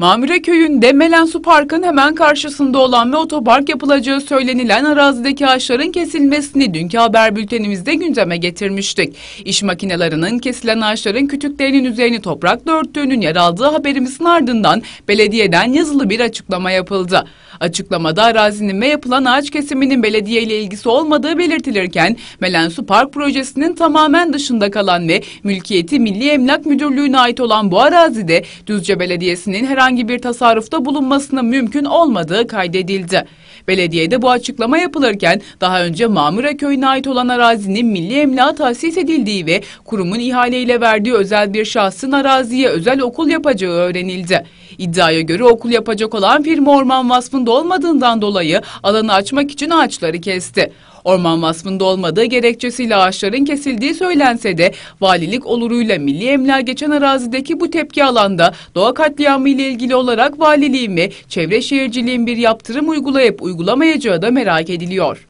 Mamire Köyü'nde Melensu Park'ın hemen karşısında olan ve otopark yapılacağı söylenilen arazideki ağaçların kesilmesini dünkü haber bültenimizde gündeme getirmiştik. İş makinelerinin kesilen ağaçların kütüklerinin üzerini toprakla örttüğünün yer aldığı haberimizin ardından belediyeden yazılı bir açıklama yapıldı. Açıklamada arazinin ve yapılan ağaç kesiminin belediye ile ilgisi olmadığı belirtilirken Melensu Park projesinin tamamen dışında kalan ve mülkiyeti Milli Emlak Müdürlüğü'ne ait olan bu arazide Düzce Belediyesi'nin herhangi bir tasarrufta bulunmasının mümkün olmadığı kaydedildi. Belediyede bu açıklama yapılırken daha önce Mamure Köyü'ne ait olan arazinin milli emlağa tahsis edildiği ve kurumun ihaleyle verdiği özel bir şahsın araziye özel okul yapacağı öğrenildi. İddiaya göre okul yapacak olan firma orman vasfında olmadığından dolayı alanı açmak için ağaçları kesti. Orman vasfında olmadığı gerekçesiyle ağaçların kesildiği söylense de valilik oluruyla milli emlağa geçen arazideki bu tepki alanda doğa katliamı ile ilgili olarak valiliğin ve çevre şehirciliğin bir yaptırım uygulayıp uygulamayacağı da merak ediliyor.